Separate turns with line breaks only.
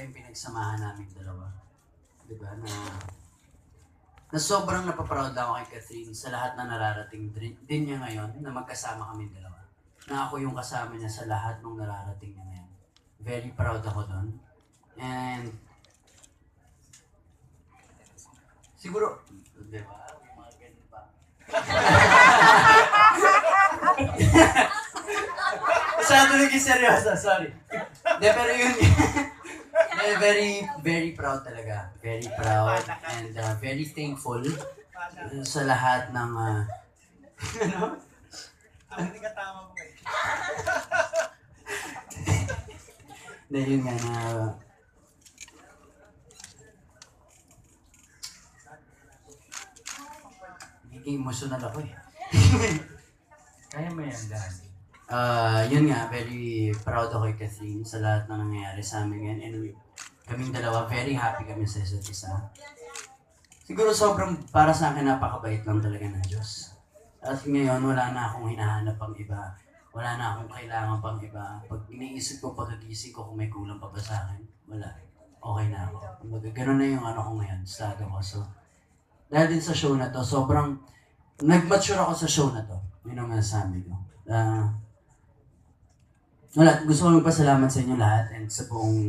yung pinagsamahan namin dalawa. Di ba? Na, na sobrang napaproud ako kay Catherine sa lahat na nararating din, niya ngayon na magkasama kami dalawa. Na ako yung kasama niya sa lahat ng nararating niya ngayon. Very proud ako doon. And siguro, di ba? Mga ganun pa. Masyado naging seryoso, sorry. De, pero yun, eh, very, very proud talaga. Very proud and uh, very thankful sa lahat ng, uh, ano?
Hindi ka tama mo eh.
Na yun nga na, Nagiging emotional ako eh.
Kaya mo yan, Dan.
Ah, yun nga, very proud ako kay Catherine sa lahat na nangyayari sa amin ngayon. And kaming dalawa, very happy kami sa isa't isa. Siguro sobrang para sa akin napakabait lang talaga ng Diyos. At ngayon, wala na akong hinahanap pang iba. Wala na akong kailangan pang iba. Pag iniisip ko, pagkagising ko kung may kulang pa ba sa akin, wala. Okay na ako. Kumbaga, ganun na yung ano ko ngayon, estado ko. So, dahil din sa show na to, sobrang nag-mature ako sa show na to. Yun ang masasabi ko. Ah, wala, gusto ko magpasalamat sa inyo lahat and sa buong